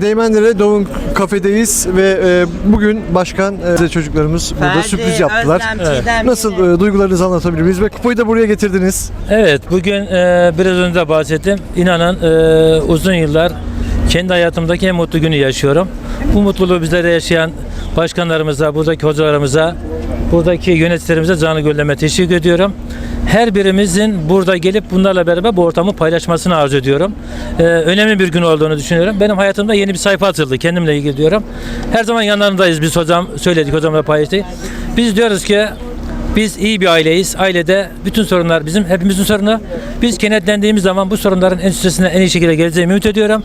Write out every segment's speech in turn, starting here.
Değmenlere Doğum Kafe'deyiz ve e, bugün başkan e, çocuklarımız burada Ferdi, sürpriz yaptılar. Özlem, Çiğdem Nasıl e, duygularınızı anlatabilir miyiz ve kupayı da buraya getirdiniz. Evet bugün e, biraz önce de bahsettim. İnanın e, uzun yıllar kendi hayatımdaki en mutlu günü yaşıyorum. Bu mutluluğu bizlere yaşayan başkanlarımıza, buradaki hocalarımıza, buradaki yöneticilerimize canı gönleme teşekkür ediyorum. Her birimizin burada gelip bunlarla beraber bu ortamı paylaşmasını arzu ediyorum. E, önemli bir gün olduğunu düşünüyorum. Benim hayatımda yeni bir sayfa açıldı. Kendimle ilgili diyorum. Her zaman yanlarındayız biz hocam. Söyledik hocamla paylaştık. Biz diyoruz ki biz iyi bir aileyiz. Ailede bütün sorunlar bizim, hepimizin sorunu. Biz kenetlendiğimiz zaman bu sorunların en üstesinden en iyi şekilde geleceğimi ümit ediyorum.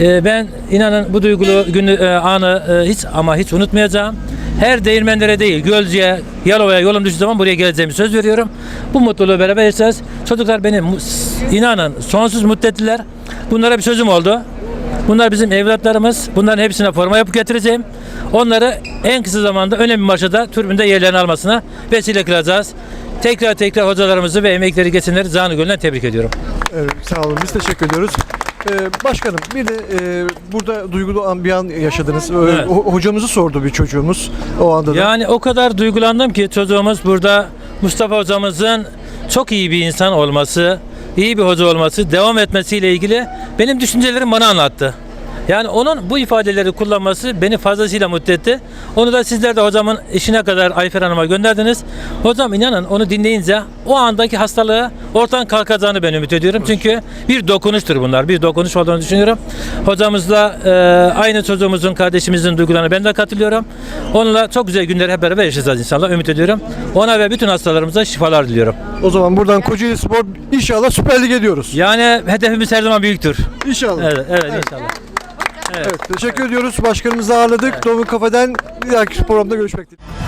Ee, ben inanın bu duygulu günü, e, anı e, hiç ama hiç unutmayacağım. Her değirmenlere değil, Gölcük'e, Yalova'ya yolum düştüğü zaman buraya geleceğimi söz veriyorum. Bu mutluluğu beraber yaşayacağız. Çocuklar beni inanın sonsuz mutlu. Bunlara bir sözüm oldu. Bunlar bizim evlatlarımız. Bunların hepsine forma yapıp getireceğim. Onları en kısa zamanda önemli maçta türbünde yerlerini almasına vesile kılacağız. Tekrar tekrar hocalarımızı ve emekleri geçenleri canı gönülden tebrik ediyorum. Evet, sağ olun. Biz teşekkür ediyoruz. E, başkanım bir de e, burada duygulu an bir an yaşadınız. E, Evet. ho- hocamızı sordu bir çocuğumuz o anda da. Yani o kadar duygulandım ki çocuğumuz burada Mustafa hocamızın çok iyi bir insan olması, iyi bir hoca olması, devam etmesiyle ilgili benim düşüncelerimi bana anlattı. Yani onun bu ifadeleri kullanması beni fazlasıyla mutlu etti. Onu da sizler de hocamın işine kadar Ayfer Hanım'a gönderdiniz. Hocam inanın onu dinleyince o andaki hastalığı ortadan kalkacağını ben ümit ediyorum. Çünkü bir dokunuştur bunlar. Bir dokunuş olduğunu düşünüyorum. Hocamızla e, aynı çocuğumuzun, kardeşimizin duygularına ben de katılıyorum. Onunla çok güzel günleri hep beraber yaşayacağız inşallah. Ümit ediyorum. Ona ve bütün hastalarımıza şifalar diliyorum. O zaman buradan Kocaeli Spor inşallah Süper Lig'e diyoruz. Yani hedefimiz her zaman büyüktür. İnşallah. Evet, evet, inşallah. Evet, teşekkür ediyoruz. Başkanımızı ağırladık. Doğum Kafe'den bir dahaki programda görüşmek dileğiyle.